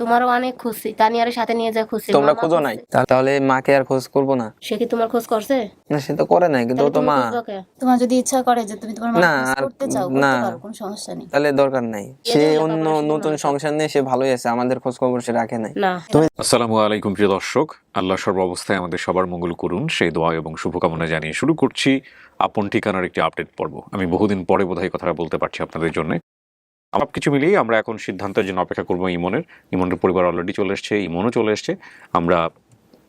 তোমারও অনেক খুশি। তানিয়ার সাথে নিয়ে যা খুশি। তোমরা খোঁজো নাই? তাহলে মাকে আর খোঁজ করব না। সে কি তোমার খোঁজ করছে? না সে তো করে নাই কিন্তু তো মা। তোমার যদি ইচ্ছা করে যে তুমি তোমার মাকে করতে চাও না। করতে পারো কোনো সমস্যা নেই। তাহলে দরকার নাই। সে অন্য নতুন সংসার নিয়ে সে ভালোই আছে আমাদের খোঁজ খবর সে রাখে নাই। না। আসসালামু আলাইকুম প্রিয় দর্শক। আল্লাহ সর্ব অবস্থায় আমাদের সবার মঙ্গল করুন সেই দোয়া এবং শুভকামনা জানিয়ে শুরু করছি। আপন ঠিকানার একটি আপডেট পর্ব। আমি বহুদিন পরে বোধহয় কথাটা বলতে পারছি আপনাদের জন্য। সব কিছু মিলিয়ে আমরা এখন সিদ্ধান্তের জন্য অপেক্ষা করব ইমনের। ইমনের পরিবার অলরেডি চলে এসছে ইমনও চলে এসছে। আমরা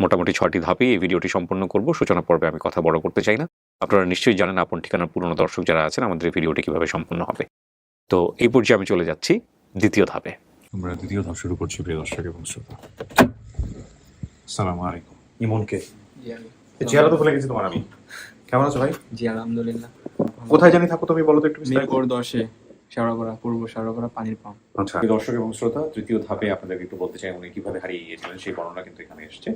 মোটামুটি ছয়টি ধাপেই এই ভিডিওটি সম্পন্ন করব। সূচনা পর্বে আমি কথা বড় করতে চাই না। আপনারা নিশ্চয়ই জানেন আপন ঠিকানার পুরনো দর্শক যারা আছেন আমাদের এই ভিডিওটি কীভাবে সম্পন্ন হবে। তো এই পর্যায়ে আমি চলে যাচ্ছি দ্বিতীয় ধাপে। আমরা দ্বিতীয় ধাপ শুরু করছি প্রিয় দর্শক এবং শ্রোতা। সালাম আলাইকুম। ইমনকে? চেহারা তো ভুলে গেছি তোমার আমি। কেমন আছো ভাই? জি আলহামদুলিল্লাহ। কোথায় জানি থাকো তুমি বলো তো একটু মিরপুর দশে। শেওড়াপাড়া পূর্ব শেওড়াপাড়া পানির পাম্প। আচ্ছা। দর্শক এবং শ্রোতা তৃতীয় ধাপে আপনাদেরকে একটু বলতে চাই উনি কীভাবে হারিয়ে গিয়েছিলেন সেই বর্ণনা কিন্তু এখানে এসেছে।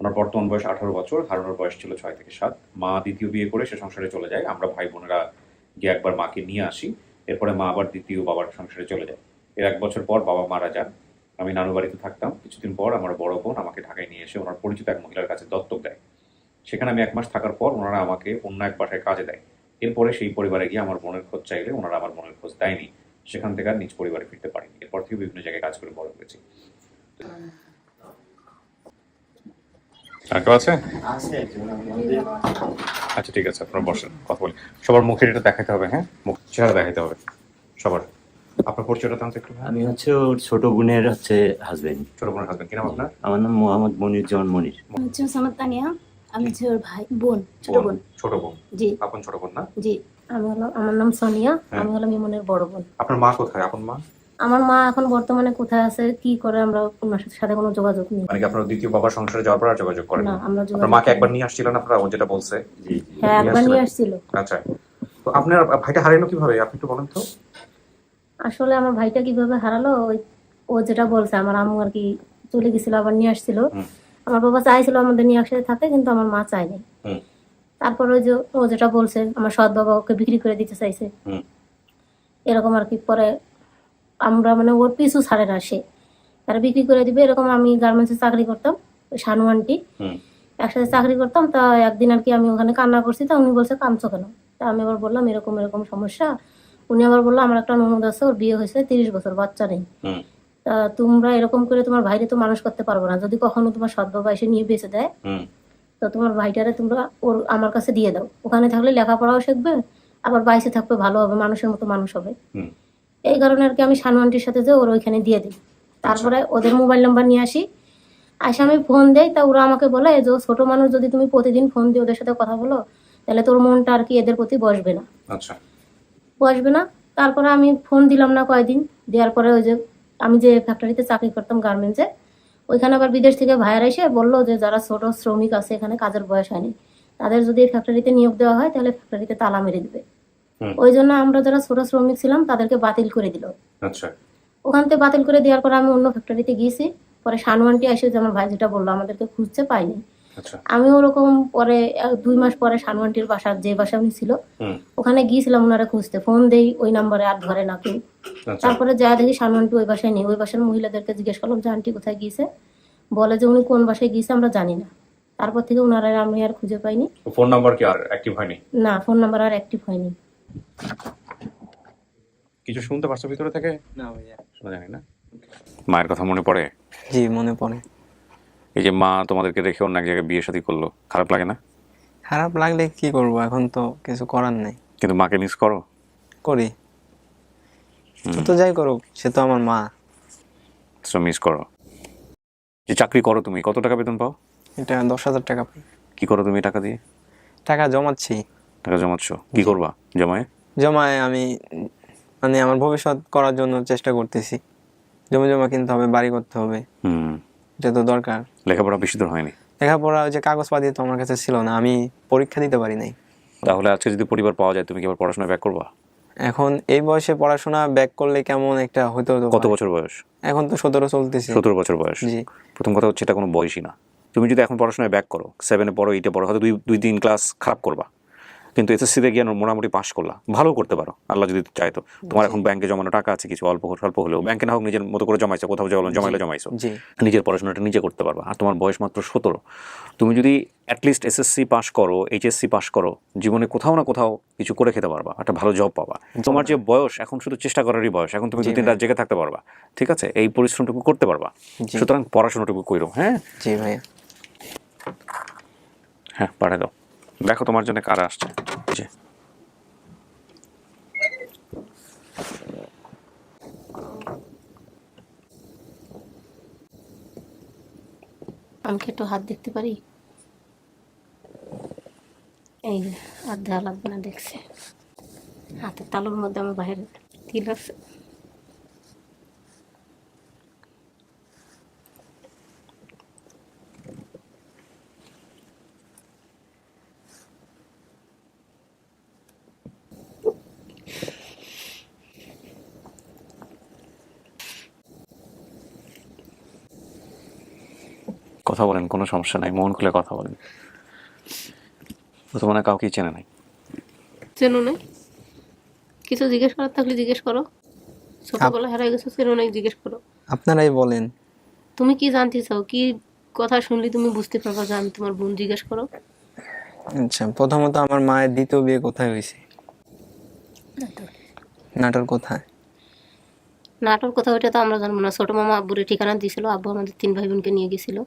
ওনার বর্তমান বয়স আঠারো বছর হারানোর বয়স ছিল ছয় থেকে সাত। মা দ্বিতীয় বিয়ে করে সে সংসারে চলে যায়। আমরা ভাই বোনেরা গিয়ে একবার মাকে নিয়ে আসি। এরপরে মা আবার দ্বিতীয় বাবার সংসারে চলে যায়। এর এক বছর পর বাবা মারা যান। আমি নানু বাড়িতে থাকতাম। কিছুদিন পর আমার বড় বোন আমাকে ঢাকায় নিয়ে এসে ওনার পরিচিত এক মহিলার কাছে দত্তক দেয়। সেখানে আমি এক মাস থাকার পর ওনারা আমাকে অন্য এক বাসায় কাজে দেয়। এরপরে সেই পরিবারে গিয়ে আমার বোনের খোঁজ চাইলে ওনারা আমার বোনের খোঁজ দেয়নি। সেখান থেকে আর নিজ পরিবারে ফিরতে পারিনি। এরপর থেকে বিভিন্ন জায়গায় কাজ করে বড় হয়েছি। আছে? আচ্ছা ঠিক আছে আপনারা বসেন কথা বলি। সবার মুখের এটা দেখাতে হবে হ্যাঁ? মুখ চেহারা দেখাতে হবে সবার। আপনার পরিচয়টা জানতে একটু আমি হচ্ছে ওর ছোট বোনের হচ্ছে হাজবেন্ড ছোট বোনের হাজবেন্ড কি নাম আপনার? আমার নাম মোহাম্মদ মনির জামান মনির। আমি হচ্ছে সামাদ তানিয়া। আমি হচ্ছে ওর ভাই বোন ছোট বোন। ছোট বোন। জি। আপন ছোট বোন না? জি। আমি হলাম আমার নাম সোনিয়া হ্যাঁ। আমি হলাম ইমনের বড় বোন। আপনার মা কোথায়? আপন মা? আমার মা এখন বর্তমানে কোথায় আছে? কি করে আমরা ওনার সাথে কোনো যোগাযোগ নেই। মানে আপনার দ্বিতীয় বাবার সংসারে যাওয়ার পর আর যোগাযোগ করেন না আমরা আপনার মাকে একবার নিয়ে আসছিলেন আপনারা? ও যেটা বলছে। জি হ্যাঁ একবার নিয়ে আসছিল। আচ্ছা। তো আপনার ভাইটা হারানো কীভাবে? আপনি একটু বলেন তো। আসলে আমার ভাইটা কীভাবে হারালো? ওই ও যেটা বলছে আমার আম্মু আর কি চলে গেছিল আবার নিয়ে আসছিল। আমার বাবা চাইছিল আমাদের নিয়ে একসাথে থাকে কিন্তু আমার মা চায়নি। তারপর ওই যে ও যেটা বলছে আমার সৎ বাবা ওকে বিক্রি করে দিতে চাইছে। এরকম আর কি পরে আমরা মানে ওর পিছু ছাড়ে না সে। তারা বিক্রি করে দিবে এরকম আমি গার্মেন্টসে চাকরি করতাম ওই শানু আন্টি। একসাথে চাকরি করতাম তা একদিন আর কি আমি ওখানে কান্না করছি তা উনি বলছে কামছো কেন? তা আমি আবার বললাম এরকম এরকম সমস্যা। উনি আবার বলল আমার একটা ননদ আছে ওর বিয়ে হয়েছে তিরিশ বছর বাচ্চা নেই। তা তোমরা এরকম করে তোমার ভাইরে তো মানুষ করতে পারব না। যদি কখনো তোমার সৎ বাবা এসে নিয়ে বেঁচে দেয়। তো তোমার ভাইটারে তোমরা ওর আমার কাছে দিয়ে দাও। ওখানে থাকলে লেখাপড়াও শিখবে আবার বাইসে থাকবে ভালো হবে মানুষের মতো মানুষ হবে। এই কারণে আর কি আমি শানু আন্টির সাথে যে ওর ওইখানে দিয়ে দিই। তারপরে ওদের মোবাইল নাম্বার নিয়ে আসি। আসে আমি ফোন দেই তা ওরা আমাকে বলে যে ছোট মানুষ যদি তুমি প্রতিদিন ফোন দিয়ে ওদের সাথে কথা বলো তাহলে তোর মনটা আর কি এদের প্রতি বসবে না। আচ্ছা। বসবে না। তারপরে আমি ফোন দিলাম না কয়দিন। দেওয়ার পরে ওই যে আমি যে ফ্যাক্টরিতে চাকরি করতাম গার্মেন্টসে ওইখানে আবার বিদেশ থেকে ভাইয়ার এসে বলল যে যারা ছোট শ্রমিক আছে এখানে কাজের বয়স হয়নি তাদের যদি এই ফ্যাক্টরিতে নিয়োগ দেওয়া হয় তাহলে ফ্যাক্টরিতে তালা মেরে দিবে। ওই জন্য আমরা যারা ছোট শ্রমিক ছিলাম তাদেরকে বাতিল করে দিল। আচ্ছা। ওখান থেকে বাতিল করে দেওয়ার পর আমি অন্য ফ্যাক্টরিতে গিয়েছি পরে সানুয়ানটি এসে যেমন ভাই যেটা বলল আমাদেরকে খুঁজতে পাইনি। আমি ওরকম পরে দুই মাস পরে শানু আন্টির বাসার যে বাসা উনি ছিল ওখানে গিয়েছিলাম ওনারা খুঁজতে। ফোন দেই ওই নাম্বারে আর ধরে না কেউ। আচ্ছা। তারপরে যা দেখি শানু আন্টি ওই বাসায় নেই। ওই বাসার মহিলাদেরকে জিজ্ঞেস করলাম যে আন্টি কোথায় গিয়েছে? বলে যে উনি কোন বাসায় গিয়েছে আমরা জানি না। তারপর থেকে ওনারা আমি আর খুঁজে পাইনি। ফোন নাম্বার কি আর অ্যাক্টিভ হয়নি? না ফোন নাম্বার আর অ্যাক্টিভ হয়নি। কিছু শুনতে পারছ ভিতরে থেকে? না ভাইয়া। শোনা জানি না? মায়ের কথা মনে পড়ে? জি মনে পড়ে। এই যে মা তোমাদেরকে রেখে অন্য এক জায়গায় বিয়ে শাদী করল খারাপ লাগে না? খারাপ লাগলে কি করব? এখন তো কিছু করার নেই। কিন্তু মাকে মিস করো? করি। সে তো যাই করুক সে তো আমার মা। সো মিস করো। যে চাকরি করো তুমি কত টাকা বেতন পাও? এটা দশ হাজার টাকা পাই। কি করো তুমি টাকা দিয়ে? টাকা জমাচ্ছি। টাকা জমাচ্ছ। কি করবা? জমায়ে? জমায় আমি মানে আমার ভবিষ্যৎ করার জন্য চেষ্টা করতেছি। জমা জমা কিনতে হবে বাড়ি করতে হবে। হুম। এটা তো দরকার। লেখাপড়া বেশি দূর হয়নি। লেখাপড়া ওই যে কাগজপাতি তো আমার কাছে ছিল না আমি পরীক্ষা দিতে পারি নাই। তাহলে আজকে যদি পরিবার পাওয়া যায় তুমি কি আবার পড়াশোনা ব্যাক করবা? এখন এই বয়সে পড়াশোনা ব্যাক করলে কেমন একটা হতে হতো কত বছর বয়স? এখন তো সতেরো চলতেছে। সতেরো বছর বয়স। জি। প্রথম কথা হচ্ছে এটা কোনো বয়সই না। তুমি যদি এখন পড়াশোনায় ব্যাক করো সেভেনে পড়ো এইটে পড়ো হয়তো দুই দুই তিন ক্লাস খারাপ করবা। কিন্তু এসএসসিতে গিয়ে মোটামুটি পাশ করলা। ভালো করতে পারো আল্লাহ যদি চাইতো। তোমার এখন ব্যাংকে জমানো টাকা আছে কিছু অল্প স্বল্প হলেও। ব্যাংকে না হোক নিজের মতো করে জমাইছো কোথাও জমাইলে জমাইলে জমাইছো। জি। নিজের পড়াশোনাটা নিজে করতে পারবা। আর তোমার বয়স মাত্র সতেরো। তুমি যদি অ্যাটলিস্ট এসএসসি পাশ করো এইচএসসি পাশ করো জীবনে কোথাও না কোথাও কিছু করে খেতে পারবা একটা ভালো জব পাবা। তোমার যে বয়স এখন শুধু চেষ্টা করারই বয়স। এখন তুমি দু তিন ভাই। রাত জেগে থাকতে পারবা। ঠিক আছে? এই পরিশ্রমটুকু করতে পারবা। সুতরাং পড়াশোনাটুকু কইরো হ্যাঁ? জি ভাইয়া। হ্যাঁ পাঠিয়ে দাও। দেখো তোমার জন্য কারা আসছে। আমি একটু হাত দেখতে পারি? এই আর দেওয়া লাগবে না দেখছে হাতের তালুর মধ্যে আমার বাইরে তিল আছে। কথা বলেন কোনো সমস্যা নাই মন খুলে কথা বলেন। ও তো হয় কাউকেই চেনে নাই। চেনো নাই? কিছু জিজ্ঞেস করার থাকলে জিজ্ঞেস করো। ছোটবেলা হারাই গেছো চেনো নাই জিজ্ঞেস করো। আপনারাই বলেন। তুমি কি জানতে চাও? কি কথা শুনলে তুমি বুঝতে পারবা যে আমি তোমার বোন জিজ্ঞেস করো? আচ্ছা প্রথমত আমার মায়ের দ্বিতীয় বিয়ে কোথায় হয়েছে? নাটোর। কোথায়? নাটোর কথা ওইটা তো আমরা জানব না। ছোট মামা আব্বুরে ঠিকানা দিয়েছিল। আব্বু আমাদের তিন ভাই বোনকে নিয়ে গেছিল।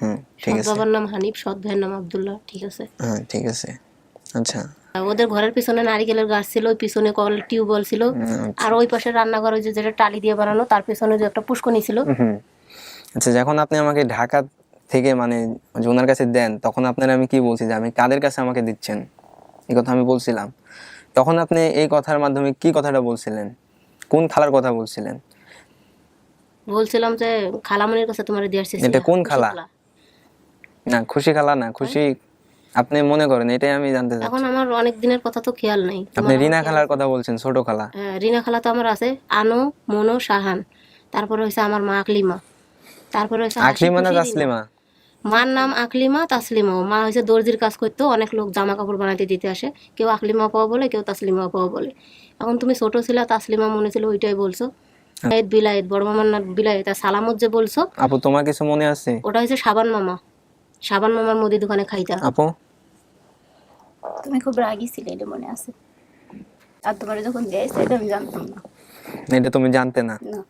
হুম ঠিক আছে। বাবার নাম হানিফ সৎ ভাইয়ের নাম আব্দুল্লাহ ঠিক আছে? হ্যাঁ ঠিক আছে। আচ্ছা। ওদের ঘরের পিছনে নারিকেলের গাছ ছিল ওই পিছনে কল টিউবওয়েল ছিল। আর ওই পাশে রান্নাঘর ওই যে যেটা টালি দিয়ে বানানো তার পিছনে যে একটা পুষ্কনি ছিল। আচ্ছা যখন আপনি আমাকে ঢাকা থেকে মানে ওনার কাছে দেন তখন আপনারা আমি কি বলছি যে আমি কাদের কাছে আমাকে দিচ্ছেন? এই কথা আমি বলছিলাম। তখন আপনি এই কথার মাধ্যমে কি কথাটা বলছিলেন? কোন খালার কথা বলছিলেন? বলছিলাম যে খালামনির কাছে তোমার দিয়ে আসছে এটা কোন খালা? না খুশি খালা না খুশি। আপনি মনে করেন এটাই আমি জানতে চাই এখন আমার অনেক দিনের কথা তো খেয়াল নাই। আপনি রিনা খালার কথা বলছেন ছোট খালা। হ্যাঁ, রিনা খালা তো আমার আছে আনো মনো সাহান তারপরে হয়েছে আমার মা আকলিমা। তারপরে হয়েছে আকলিমা না তাসলিমা? মার নাম আকলিমা তাসলিমা মা হয়েছে দর্জির কাজ করতো অনেক লোক জামা কাপড় বানাইতে দিতে আসে। কেউ আকলিমা পাওয়া বলে কেউ তাসলিমা পাওয়া বলে। এখন তুমি ছোট ছিলা তাসলিমা মনে ছিল ওইটাই বলছো। বিলায়েত বিলায়েত বড় মামার বিলায়েত আর সালামত যে বলছো আপু তোমার কিছু মনে আছে? ওটা হয়েছে সাবান মামা। সাবান মামার মুদি দোকানে খাইতা। আপু? তুমি খুব রাগি ছিলে এটা মনে আছে। আর তোমার যখন দিয়েছে এটা আমি জানতাম না। এটা তুমি জানতে না। না।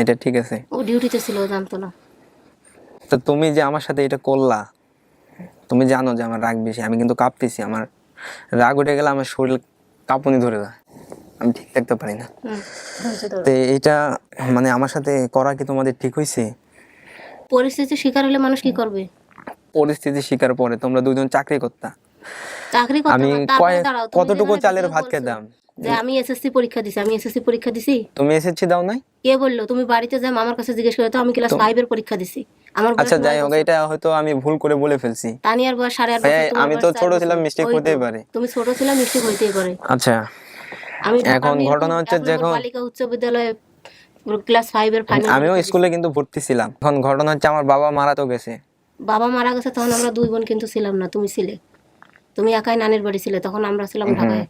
এটা ঠিক আছে। ও ডিউটিতে ছিল জানতো না। তো তুমি যে আমার সাথে এটা করলা তুমি জানো যে আমার রাগ বেশি আমি কিন্তু কাঁপতেছি আমার রাগ উঠে গেলে আমার শরীর কাঁপুনি ধরে যায়। আমি ঠিক থাকতে পারি না। তো এটা মানে আমার সাথে করা কি তোমাদের ঠিক হয়েছে পরিস্থিতি শিকার হলে মানুষ কি করবে? পরিস্থিতি শিকার পরে তোমরা দুজন চাকরি করতা। চাকরি করতে আমি কতটুকু চালের ভাত খেতাম? যে আমি এসএসসি পরীক্ষা দিছি আমি এসএসসি পরীক্ষা দিছি? তুমি এসেছি দাও নাই? কে বলল? তুমি বাড়িতে যাও আমার কাছে জিজ্ঞেস করে তো আমি ক্লাস ফাইভ এর পরীক্ষা দিছি। আমার আচ্ছা যাই হোক এটা হয়তো আমি ভুল করে বলে ফেলছি। তানিয়ার বয়স সাড়ে আট ভাইয়া, বছর, আমি তো ছোট ছিলাম, ওই হতেই পারে। তুমি ছোট ছিলাম মিস্টেক হইতেই পারে। আচ্ছা আমি এখন ঘটনা হচ্ছে যখন- বালিকা উচ্চ বিদ্যালয়ে ক্লাস ফাইভ এর ফাইনাল আমিও স্কুলে কিন্তু ভর্তি ছিলাম। এখন ঘটনা হচ্ছে আমার বাবা মারা তো গেছে। বাবা মারা গেছে তখন আমরা দুই বোন কিন্তু ছিলাম না। তুমি ছিলে। তুমি একাই নানির বাড়ি ছিলে তখন আমরা ছিলাম ঢাকায়।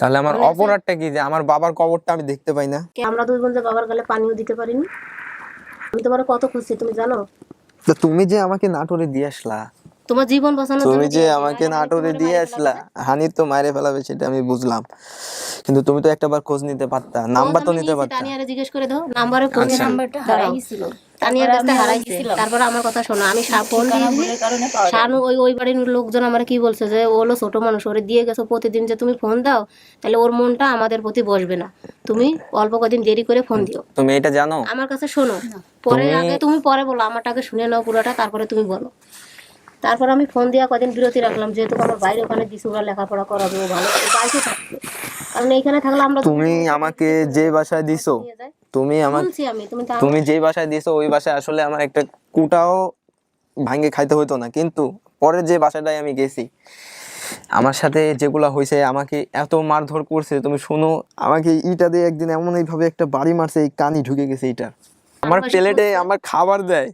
তাহলে আমার অপরাধটা কি যে আমার বাবার কবরটা আমি দেখতে পাই না? আমরা দুই বোন যে বাবার গালে পানিও দিতে পারিনি। আমি তোমার কত খুশি তুমি জানো? তো তুমি যে আমাকে নাটোরে দিয়ে আসলা। তোমার জীবন বাঁচানোর তুমি যে আমাকে নাটোরে দিয়ে আসলা হানির তো মায়ের ফেলাবে সেটা আমি বুঝলাম। কিন্তু তুমি তো একটা বার খোঁজ নিতে পারতা নাম্বার তো নিতে পারতা। তানিয়ারে জিজ্ঞেস করে দাও নাম্বারে ফোন আচ্ছা। নাম্বারটা হারাই গেছিল। তানিয়ার কাছে গেছিলাম। তারপরে আমার কথা শোনো আমি ফোন যায় শানু ওই ওই বাড়ির লোকজন আমার কি বলছে যে ও হলো ছোট মানুষ ওরে দিয়ে গেছো প্রতিদিন যে তুমি ফোন দাও তাহলে ওর মনটা আমাদের প্রতি বসবে না। তুমি অল্প কদিন দেরি করে ফোন দিও। তুমি এটা জানো? আমার কাছে শোনো পরে আগে তুমি পরে বলো আমারটা আগে শুনে নাও পুরোটা তারপরে তুমি বলো। তারপর আমি ফোন দিয়া কদিন বিরতি রাখলাম যেহেতু আমার বাইরে ওখানে দিছি ওরা লেখাপড়া করাবে ও ভালো বাড়িতে থাকবে। কারণ এইখানে থাকলে আমরা তুমি আমাকে যে বাসায় দিছো তুমি আমাকে তুমি যেই বাসায় দিছো ওই বাসায় আসলে আমার একটা কুটাও ভাঙ্গে খাইতে হতো না কিন্তু পরে যে বাসাটায় আমি গেছি আমার সাথে যেগুলা হয়েছে আমাকে এত মারধর করছে তুমি শোনো আমাকে ইটা দিয়ে একদিন এমন এইভাবে একটা বাড়ি মারছে এই কানি ঢুকে গেছে এটা আমার প্লেটে আমার খাবার দেয়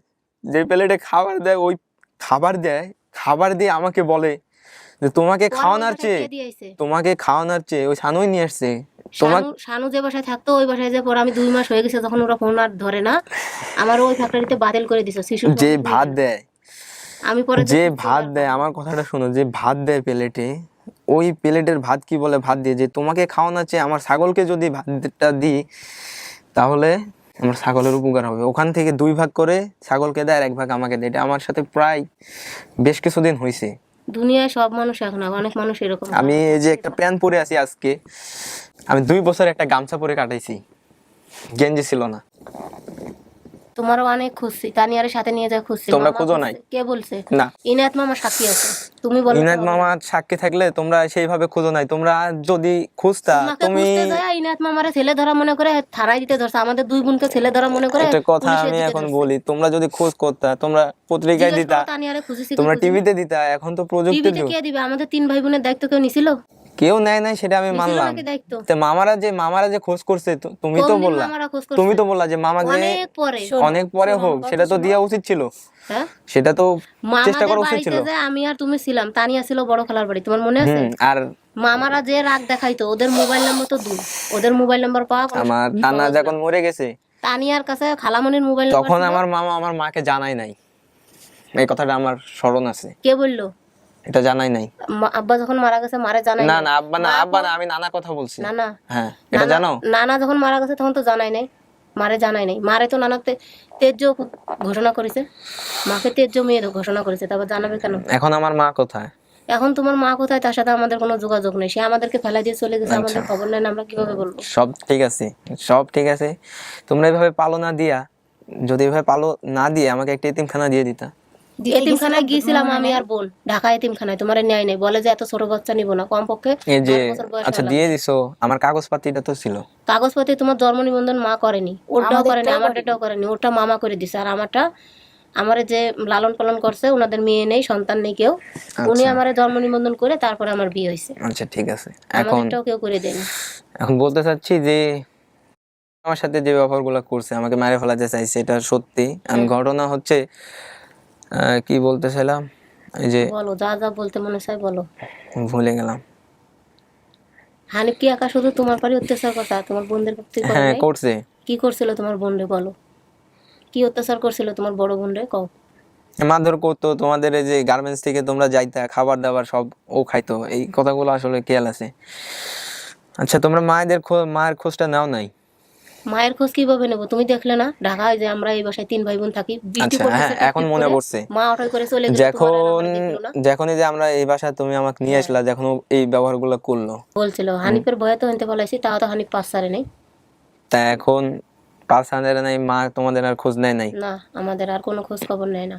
যে প্লেটে খাবার দেয় ওই খাবার দেয় খাবার দিয়ে আমাকে বলে যে তোমাকে খাওয়ানোর চেয়ে? তোমাকে খাওয়ানোর চেয়ে ওই সানুই নিয়ে আসছে। তোমার শানু যে বাসায় থাকতো ওই বাসায় যে পর আমি দুই মাস হয়ে গেছে যখন ওরা ফোন আর ধরে না আমার ওই ফ্যাক্টরিতে বাতিল করে দিছে শিশু যে ভাত দেয় আমি পরে যে ভাত দেয় আমার কথাটা শোনো যে ভাত দেয় প্লেটে ওই প্লেটের ভাত কি বলে? ভাত দিয়ে যে তোমাকে খাওয়ানোর চেয়ে আমার ছাগলকে যদি ভাতটা দিই তাহলে আমার ছাগলের উপকার হবে। ওখান থেকে দুই ভাগ করে ছাগলকে দেয় আর এক ভাগ আমাকে দেয়। এটা আমার সাথে প্রায় বেশ কিছুদিন হয়েছে দুনিয়ায় সব মানুষ এখন অনেক মানুষ এরকম। আমি এই যে একটা প্যান্ট পরে আছি আজকে আমি দুই বছর একটা গামছা পরে কাটাইছি। গেঞ্জি ছিল না। তোমারও অনেক খুঁজছি তানিয়ার সাথে নিয়ে যায় খুঁজছি তোমরা খুঁজো নাই? কে বলছে? না। ইনাত মামা সাক্ষী আছে। তুমি বলো। ইনাদ মামা সাক্ষী থাকলে তোমরা সেইভাবে খুঁজো নাই। তোমরা যদি খুঁজতা তুমি ইনাত মামারে ছেলে ধরা মনে করে থানায় দিতে ধরছে। আমাদের দুই বোনকে ছেলে ধরা মনে করে একটা কথা আমি এখন বলি তোমরা যদি খোঁজ করতা তোমরা পত্রিকায় দিতা তোমরা টিভিতে দিতা এখন তো প্রযুক্তির টিভিতে যুগ। কে দিবে? আমাদের তিন ভাই বোনের দায়িত্ব কেউ নিছিল? কেউ নেয় নাই সেটা আমি মানলাম। তো মামারা যে মামারা যে খোঁজ করছে তুমি তো বললা? তুমি তো বললা যে মামা যে অনেক পরে। হোক সেটা তো দেওয়া উচিত ছিল। হ্যাঁ? সেটা তো চেষ্টা করা উচিত ছিল। আমি আর তুমি ছিলাম তানিয়া ছিল বড় খালার বাড়ি। তোমার মনে আছে? আর মামারা যে রাগ দেখাইতো ওদের মোবাইল নাম্বার তো দুই ওদের মোবাইল নাম্বার পাওয়া আমার নানা যখন মরে গেছে তানিয়ার কাছে খালামনির মোবাইল তখন আমার মামা আমার মাকে জানাই নাই। এই কথাটা আমার স্মরণ আছে। কে বলল? এটা জানাই নাই। আব্বা যখন মারা গেছে মারে জানাই না না আব্বা না আব্বা না আমি নানা কথা বলছি। না না হ্যাঁ এটা জানো? নানা যখন মারা গেছে তখন তো জানাই নাই। মারে জানাই নাই। মারে তো নানা তে- তেজ্য ঘোষণা করেছে। মাকে তেজ্য মেয়ে ঘোষণা করেছে তারপর জানাবে কেন? এখন আমার মা কোথায়? এখন তোমার মা কোথায়? তার সাথে আমাদের কোনো যোগাযোগ নেই। সে আমাদেরকে ফেলা দিয়ে চলে গেছে আচ্ছা। আমাদের খবর নেই না, আমরা কীভাবে বলব? সব ঠিক আছে সব ঠিক আছে। তোমরা এভাবে পালো না দিয়া যদি এভাবে পালো না দিয়ে আমাকে একটা এতিমখানা দিয়ে দিতে। এতিমখানায় গেছিলাম, গিয়েছিলাম আমি আর বোন। ঢাকা এতিমখানায় তোমার নেয় নাই বলে যে এত ছোট বাচ্চা নিবো না কমপক্ষে যে আচ্ছা দিয়ে দিছো আমার কাগজপাতিটা তো ছিল। কাগজপত্রে তোমার জন্ম নিবন্ধন মা করেনি ওরটাও করেনি আমারটাও করেনি। ওটা মামা করে দিছে আর আমারটা আমার যে লালন পালন করছে ওনাদের মেয়ে নেই সন্তান নেই কেউ উনি আমার জন্ম নিবন্ধন করে তারপরে আমার বিয়ে হয়েছে। আচ্ছা ঠিক আছে। এখন আমাদেরটাও কেউ করে দেয়নি। এখন বলতে চাচ্ছি যে আমার সাথে যে ব্যাপারগুলো করছে আমাকে মেরে ফেলাতে চাইছে এটা সত্যি। ঘটনা হচ্ছে কি বলতেছিলাম এই যে বলো যা যা বলতে মনে চাই বলো। ভুলে গেলাম। হানিফ কি একা শুধু তোমার পরে অত্যাচার কথা তোমার বোনদের প্রতি হ্যাঁ করছে। কি করছিল তোমার বোন রে বলো? কি অত্যাচার করছিল তোমার বড় বোন রে কও। মারধর করতো তোমাদের এই যে গার্মেন্টস থেকে তোমরা যাইতা খাবার দাবার সব ও খাইতো এই কথাগুলো আসলে খেয়াল আছে। আচ্ছা তোমরা মায়েদের মায়ের খোঁজটা নাও নাই? মায়ের খোঁজ কীভাবে নেব? তুমি দেখলে না? ঢাকায় যে আমরা এই বাসায় তিন ভাই বোন থাকি। আচ্ছা হ্যাঁ এখন মনে পড়ছে। মা অটোয় করে চলে গেছে যখন যখনই যে আমরা এই বাসায় তুমি আমাকে নিয়ে আসলা যখন এই ব্যবহারগুলো করল। বলছিল হানিফের ভয়ে তো আনতে পালাইছি তাও তো হানিফ পাঁচ সারে নেই। তা এখন পাঁচ হাজার নাই মা তোমাদের আর খোঁজ নেয় নাই? না আমাদের আর কোনো খোঁজ খবর নেয় না।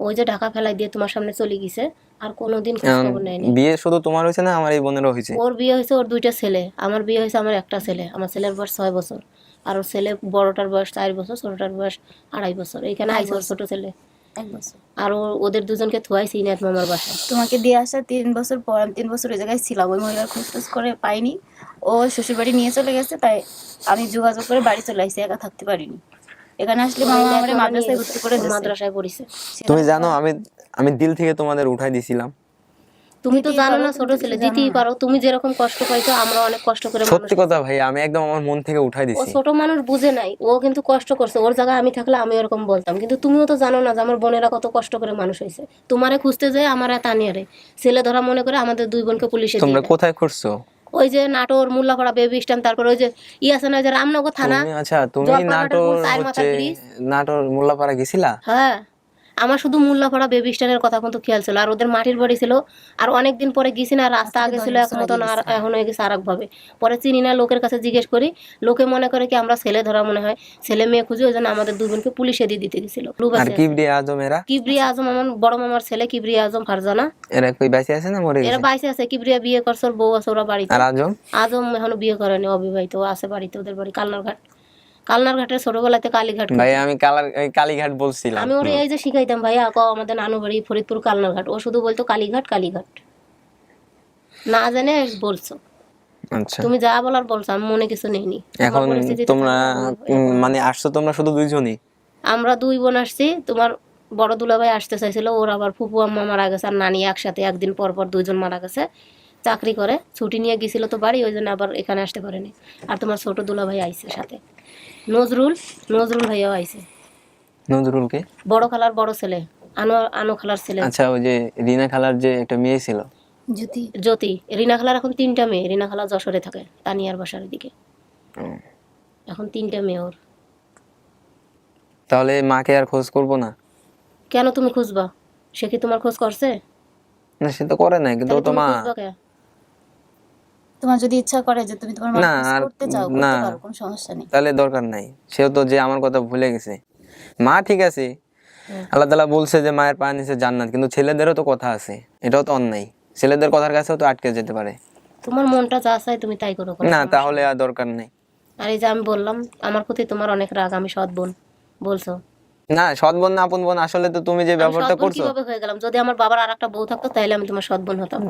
ওই যে ঢাকা ফেলাই দিয়ে তোমার সামনে চলে গেছে আর কোনোদিন খোঁজ খবর নেয়নি। বিয়ে শুধু তোমার হয়েছে না আমার এই বোনেরও হয়েছে? ওর বিয়ে হয়েছে ওর দুইটা ছেলে। আমার বিয়ে হয়েছে আমার একটা ছেলে। আমার ছেলের বয়স ছয় বছর। আর ওর ছেলে বড়টার বয়স চার বছর ছোটটার বয়স আড়াই বছর। এইখানে আইসে ওর ছোট ছেলে। আর ওদের দুজনকে থুয়াইছি ইনাত মামার বাসায়। তোমাকে দিয়ে আসা তিন বছর পর তিন বছর ওই জায়গায় ছিলাম। ওই মহিলার খোঁজ করে পাইনি। ও শ্বশুর বাড়ি নিয়ে চলে গেছে তাই আমি যোগাযোগ করে বাড়ি চলে আসছি একা থাকতে পারিনি। এখানে আসলে মামা আমার মাদ্রাসায় ভর্তি করে মাদ্রাসায় পড়িছে। তুমি জানো আমি আমি দিল থেকে তোমাদের উঠাই দিছিলাম। তুমি তো জানো না ছোট ছেলে দিতেই পারো। তুমি যেরকম কষ্ট পাইছো আমরা অনেক কষ্ট করে মানুষ সত্যি কথা ভাই আমি একদম আমার মন থেকে উঠাই ও ছোট মানুষ বুঝে নাই ও কিন্তু কষ্ট করছে ওর জায়গায় আমি থাকলে আমি ওরকম বলতাম। কিন্তু তুমিও তো জানো না যে আমার বোনেরা কত কষ্ট করে মানুষ হয়েছে। তোমারে খুঁজতে যায় আমার তানিয়ারে। ছেলে ধরা মনে করে আমাদের দুই বোনকে পুলিশে তোমরা কোথায় করছ ওই যে নাটোর মোল্লাপাড়া বেবি স্ট্যান্ড তারপর ওই যে ই আছে না যে রামনগর থানা। আচ্ছা তুমি নাটোর নাটোর মোল্লাপাড়া গেছিলা? হ্যাঁ। আমার শুধু মোল্লাপাড়া বেবি স্ট্যান্ডের কথা কিন্তু খেয়াল ছিল। আর ওদের মাটির বাড়ি ছিল। আর অনেকদিন পরে গেছি না রাস্তা আগে ছিল এক মতন আর এখন হয়ে গেছে আর ভাবে পরে চিনি না লোকের কাছে জিজ্ঞেস করি। লোকে মনে করে কি আমরা ছেলে ধরা মনে হয়। ছেলে মেয়ে খুঁজে ওই জন্য আমাদের দুজনকে পুলিশে দিয়ে দিতে গেছিল। আর আজম এরা? কিবরিয়া আজম আমার বড় মামার ছেলে কিবরিয়া আজম ফারজানা। এরা কই বেঁচে আছে না মরে এরা বাইসে আছে। কিবরিয়া বিয়ে করছে ওর বউ আছে ওরা বাড়িতে। আর আজম? আজম এখনও বিয়ে করেনি অবিবাহিত। আছে বাড়িতে ওদের বাড়ি কালনার ঘাট কালনার ঘাটের ছোটবেলাতে কালীঘাট ভাই আমি কালার কালীঘাট বলছিলাম। আমি ওরে এই যে শিখাইতাম ভাইয়া ক আমাদের নানু বাড়ি ফরিদপুর কালনার ঘাট ও শুধু বলতো কালীঘাট কালীঘাট। না জানে বলছো। আচ্ছা। তুমি যা বলার বলছো আমি মনে কিছু নেইনি। এখন তোমরা মানে আসছো তোমরা শুধু দুইজনই? আমরা দুই বোন আসছি তোমার বড় দুলাভাই আসতে চাইছিল ওর আবার ফুপু আম্মা মারা গেছে আর নানি একসাথে একদিন পর পর দুইজন মারা গেছে। চাকরি করে ছুটি নিয়ে গেছিল তো বাড়ি ওই জন্য আবার এখানে আসতে পারেনি। আর তোমার ছোট দুলাভাই আইছে সাথে। নজরুল নজরুল ভাইয়াও আইছে। নজরুলকে বড় খালার বড় ছেলে আনো আনো খালার ছেলে। আচ্ছা ওই যে রিনা খালার যে একটা মেয়ে ছিল। জ্যোতি। জ্যোতি। রিনা খালার এখন তিনটা মেয়ে রিনা খালা যশোরে থাকে তানিয়ার বাসার দিকে। এখন তিনটা মেয়ে ওর। তাহলে মাকে আর খোঁজ করব না? কেন তুমি খুঁজবা? সে কি তোমার খোঁজ করছে? না সে তো করে নাই কিন্তু তো মা। কে? তোমার যদি ইচ্ছা করে যে তুমি তোমার মাকে করতে চাও করতে পারো কোনো সমস্যা নেই। তাহলে দরকার নাই। সেও তো যে আমার কথা ভুলে গেছে। মা ঠিক আছে। আল্লাহ তালা বলছে যে মায়ের পা নিচে জান্নাত কিন্তু ছেলেদেরও তো কথা আছে। এটাও তো অন্যায়। ছেলেদের কথার কাছেও তো আটকে যেতে পারে। তোমার মনটা যা চাই তুমি তাই করো না তাহলে আর দরকার নেই। আর এই যে আমি বললাম আমার প্রতি তোমার অনেক রাগ আমি সৎ বোন বলছো? না সৎ বোন না আপন বোন আসলে তো তুমি যে ব্যাপারটা করছ। কীভাবে হয়ে গেলাম? যদি আমার বাবার আরেকটা বউ থাকতো তাহলে আমি তোমার সৎ বোন হতাম।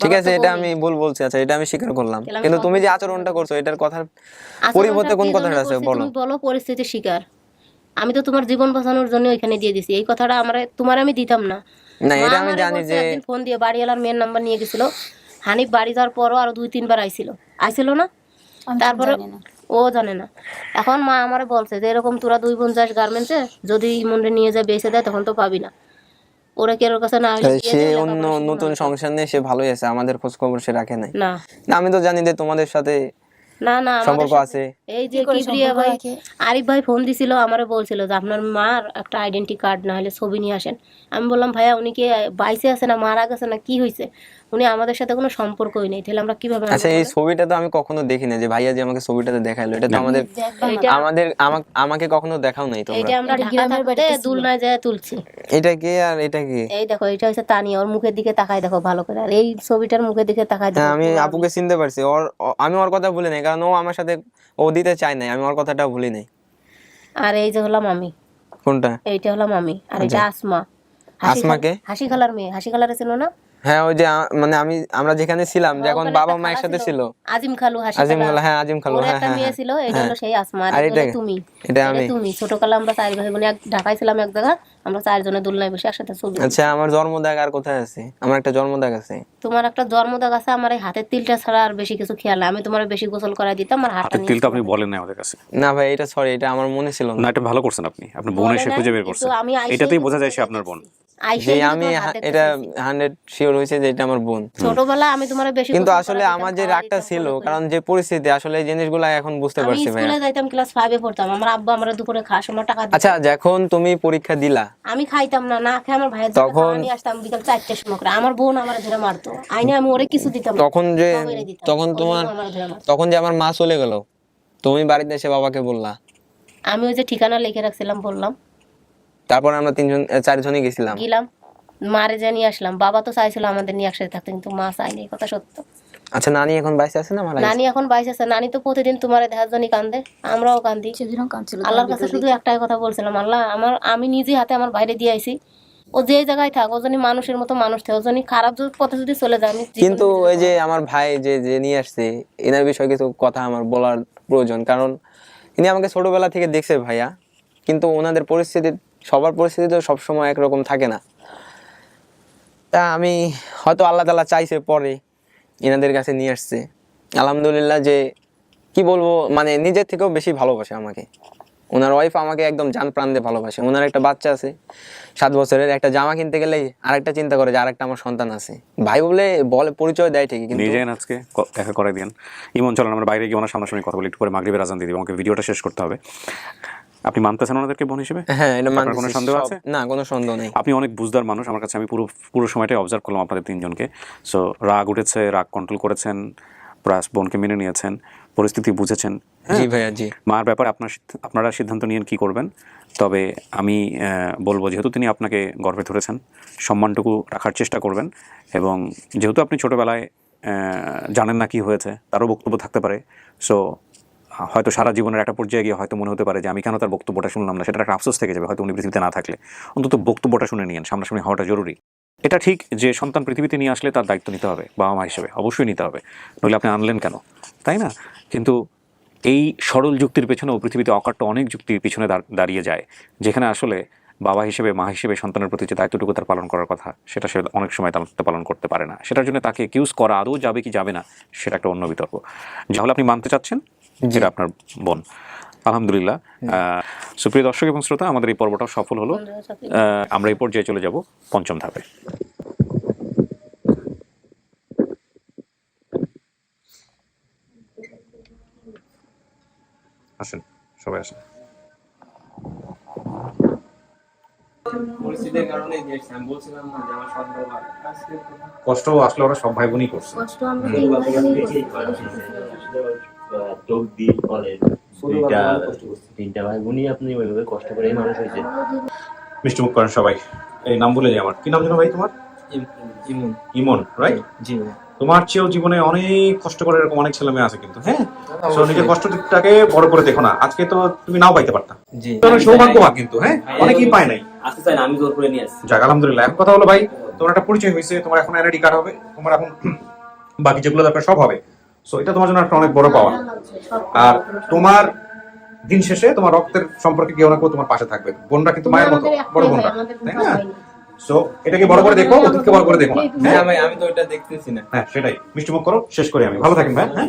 ঠিক আছে এটা আমি ভুল বলছি আচ্ছা এটা আমি স্বীকার করলাম। কিন্তু তুমি যে আচরণটা করছ এটার কথার পরিবর্তে কোন কথাটা আছে বলো। তুমি বলো পরিস্থিতির শিকার। আমি তো তোমার জীবন বাঁচানোর জন্য ওইখানে দিয়ে দিছি। এই কথাটা আমার তোমার আমি দিতাম না। না এটা আমি জানি যে ফোন দিয়ে বাড়িওয়ালার মেয়ের নাম্বার নিয়ে গেছিল। হানিফ বাড়ি যাওয়ার পরও আরও দুই তিনবার আইছিল। আইছিল না? তারপরে ও জানে না। এখন মা আমারে বলছে যে এরকম তোরা দুই বোন যাস গার্মেন্টসে যদি মন্ডে নিয়ে যায় বেঁচে দেয় তখন তো পাবি না। ওরা কেরোর কাছে না সে অন্য নতুন সংসার নিয়ে সে ভালোই আছে আমাদের খোঁজ খবর সে রাখে নাই। না। না আমি তো জানি যে তোমাদের সাথে না না সম্পর্ক আছে? এই যে কিবরিয়া ভাই আরিফ ভাই ফোন দিছিল আমারে বলছিল যে আপনার মার একটা আইডেন্টি কার্ড না হলে ছবি নিয়ে আসেন। আমি বললাম ভাইয়া উনি কি বাইসে আছে না মারা গেছে না কি হয়েছে? উনি আমাদের সাথে কোনো সম্পর্কই নেই তাহলে আমরা কীভাবে আচ্ছা এই ছবিটা তো আমি কখনো দেখি না যে ভাইয়া যে আমাকে ছবিটাতে দেখাইলো এটা তো আমাদের আমাদের আমাকে কখনো দেখাও নাই তোমরা। এইটা আমরা এটা গ্রামের বাড়িতে দুলনায় যায় তুলছি। এটা কে আর এটা কে? এই দেখো এটা হচ্ছে তানিয়া ওর মুখের দিকে তাকায় দেখো ভালো করে। আর এই ছবিটার মুখের দিকে তাকায় দেখো হ্যাঁ আমি আপুকে চিনতে পারছি। ওর আমি ওর কথা বলে নাই কারণ ও আমার সাথে ও দিতে চায় নাই আমি ওর কথাটা ভুলি নাই আর এই যে হলাম আমি কোনটা? এইটা হলাম আমি আর এটা আসমা। হাসি আসমা? হাসি খালার মেয়ে। হাসি খালার ছিল না? হ্যাঁ ওই যে মানে আমি আমরা যেখানে ছিলাম যখন বাবা মায়ের সাথে ছিল। আজিম খালু হাসি আজিম খালা। হ্যাঁ আজিম খালু হ্যাঁ হ্যাঁ মেয়ে হ্যাঁ। ছিল এটা হলো সেই আসমা আর এটা তুমি এটা এটা আমি তুমি ছোটকালে আমরা চার ভাই বোনে এক ঢাকায় ছিলাম এক জায়গা আমরা চারজনে দোলনায় বসে একসাথে ছবি আচ্ছা আমার জন্মদাগ আর কোথায় আছে? আমার একটা জন্মদাগ আছে। তোমার একটা জন্মদাগ আছে আমার এই হাতের তিলটা ছাড়া আর বেশি কিছু খেয়াল নাই। আমি তোমার বেশি গোসল করাই দিতাম হাতটা হাতের নিয়ে তিলটা আপনি বলেন না আমাদের কাছে। না ভাই এটা সরি এটা আমার মনে ছিল না। না এটা ভালো করছেন আপনি। আপনি বোন বলে এসে খুঁজে বের কিন্তু করছেন। আমি আইসেই এটাতেই বোঝা যায় সে আপনার বোন। যে আমি হা- এটা হান্ড্রেড শিওর হয়েছে যে এটা আমার বোন। ছোটবেলা আমি তোমার বেশি কিন্তু গোসল আসলে করাই আমার যে খাওয়াই রাগটা দিতাম, ছিল কারণ যে পরিস্থিতি আসলে এই জিনিসগুলো এখন বুঝতে আমি পারছি ভাইয়া। স্কুলে যাইতাম ক্লাস ফাইভে পড়তাম আমার আব্বা আমরা দুপুরে খাওয়ার সময় টাকা দিত। আচ্ছা যখন তুমি পরীক্ষা দিলা আমি খাইতাম না না খেয়ে আমার ভাইয়ের তখন- নিয়ে আসতাম বিকাল চারটের সময় করে। আমার বোন আমার ধরে মারতো। আইনে আমি ওরে কিছু দিতাম তখন যে। তখন তোমার জন্য। তখন যে আমার মা চলে গেল তুমি বাড়িতে এসে বাবাকে বললা? আমি ওই যে ঠিকানা লিখে রাখছিলাম বললাম। তারপর আমরা তিনজন চারজনই গেছিলাম। গেলাম মারে যে নিয়ে আসলাম। বাবা তো চাইছিল আমাদের নিয়ে একসাথে থাকতে কিন্তু মা চাইনি কথা সত্য। আচ্ছা নানি এখন বাইসে আছে না মারা নানি এখন বাইশ আছে। নানি তো প্রতিদিন তোমার দেখার জন্য কান্দে আমরাও কান্দি। সেদিনও কাঁদছিল আল্লাহর কাছে শুধু একটাই কথা বলছিলাম আল্লাহ আমার আমি নিজে হাতে আমার বাইরে দিয়ে আইছি। ও যে জায়গায় থাক ও জানি মানুষের মতো মানুষ থাকে ও জানি খারাপ যদি- পথে যদি চলে যায় আমি কিন্তু ওই যে আমার ভাই যে যে নিয়ে আসছে এনার বিষয়ে কিছু কথা আমার বলার প্রয়োজন। কারণ ইনি আমাকে ছোটবেলা থেকে দেখছে ভাইয়া কিন্তু ওনাদের পরিস্থিতি সবার পরিস্থিতি তো সবসময় একরকম থাকে না। তা আমি হয়তো আল্লাহ তালা চাইছে পরে এনাদের কাছে নিয়ে আসছে। আলহামদুলিল্লাহ যে, কি বলব মানে নিজের থেকেও বেশি ভালোবাসে আমাকে। ওনার ওয়াইফ আমাকে একদম জান প্রাণ দিয়ে ভালোবাসে। ওনার একটা বাচ্চা আছে, সাত বছরের, একটা জামা কিনতে গেলেই আরেকটা চিন্তা করে যে আরেকটা আমার সন্তান আছে। ভাই বলে বলে পরিচয় দেয় ঠিকই, কিন্তু নিয়ে আজকে দেখা করে দিন ইমন চলেন, আমরা বাইরে গিয়ে ওনার সামনাসামনি কথা বলি, একটু পরে মাগরিবের আজান দিয়ে দিব। আমাকে ভিডিওটা শেষ করতে হবে। আপনি মানতেছেন ওনাদেরকে বোন হিসেবে? হ্যাঁ এটা কোনো সন্দেহ আছে? না কোনো সন্দেহ নেই। আপনি অনেক বুঝদার মানুষ আমার কাছে আমি পুরো পুরো সময়টাই অবজার্ভ করলাম আপনাদের তিনজনকে। সো রাগ উঠেছে রাগ কন্ট্রোল করেছেন প্লাস বোনকে মেনে নিয়েছেন পরিস্থিতি বুঝেছেন। জি ভাইয়া জি। মার ব্যাপারে আপনার আপনারা সিদ্ধান্ত নিয়েন কি করবেন? তবে আমি বলব যেহেতু তিনি আপনাকে গর্বে ধরেছেন সম্মানটুকু রাখার চেষ্টা করবেন এবং যেহেতু আপনি ছোটবেলায় আহ, জানেন না কি হয়েছে তারও বক্তব্য থাকতে পারে। সো হয়তো সারা জীবনের একটা পর্যায়ে গিয়ে হয়তো মনে হতে পারে যে আমি কেন তার বক্তব্যটা শুনলাম না? সেটা একটা আফসোস থেকে যাবে, হয়তো উনি পৃথিবীতে না থাকলে। অন্তত বক্তব্যটা শুনে নিন সামনাসামনি হওয়াটা জরুরি। এটা ঠিক যে সন্তান পৃথিবীতে নিয়ে আসলে তার দায়িত্ব নিতে হবে বাবা মা হিসেবে, অবশ্যই নিতে হবে। নইলে আপনি আনলেন কেন? তাই না? কিন্তু এই সরল যুক্তির পেছনেও পৃথিবীতে অকাট্য অনেক যুক্তির পিছনে দাঁড়িয়ে যায়, যেখানে আসলে বাবা হিসেবে, মা হিসেবে সন্তানের প্রতি যে দায়িত্বটুকু তার পালন করার কথা, সেটা সে অনেক সময় তার পালন করতে পারে না। সেটার জন্য তাকে কিউজ করা আদৌ যাবে কি যাবে না, সেটা একটা অন্য বিতর্ক। যাহলে আপনি মানতে চাচ্ছেন যেটা আপনার বোন। আলহামদুলিল্লাহ। আহ, সুপ্রিয় দর্শক এবং শ্রোতা আমাদের এই পর্বটাও সফল হলো। আমরা এই পর্যায়ে চলে যাব পঞ্চম ধাপে। আসেন সবাই আসেন। কষ্ট আসলে ওরা সব ভাই বোনই করছে। কষ্ট আমরা চোখ দিয়ে কলের দুইটা তিনটা ভাই বোনই আপনি ওইভাবে কষ্ট করে মানুষ হয়েছে। মিষ্টি মুখ করেন সবাই। এই নাম বলে যাই আমার। কি নাম যেন ভাই তোমার? ইমন। ইমন রাইট জি তোমার চেয়েও জীবনে অনেক কষ্ট করে এরকম অনেক ছেলে মেয়ে আছে কিন্তু হ্যাঁ? তো নিজের কষ্টটাকে বড় করে দেখো না। আজকে তো তুমি নাও পাইতে পারতা। জি। তোমার সৌভাগ্যবান কিন্তু হ্যাঁ? অনেকেই পায় নাই। আসতে চাই না আমি জোর করে নিয়ে আসছি। যাক আলহামদুলিল্লাহ। এখন কথা হলো ভাই তোমার একটা পরিচয় হয়েছে তোমার এখন এনআইডি কার্ড হবে তোমার এখন বাকি যেগুলো দরকার সব হবে। সো এটা তোমার জন্য একটা অনেক বড় পাওয়া আর তোমার দিন শেষে তোমার রক্তের সম্পর্কে কেউ না কেউ তোমার পাশে থাকবে। বোনরা কিন্তু মায়ের মতো বড় বোনরা তাই না? সো এটাকে বড় করে দেখো অতীতকে বড় করে দেখো না। হ্যাঁ ভাই আমি তো এটা দেখতেছি না। হ্যাঁ সেটাই। মিষ্টি মুখ করো শেষ করি আমি। ভালো থাকেন ভাই। হ্যাঁ?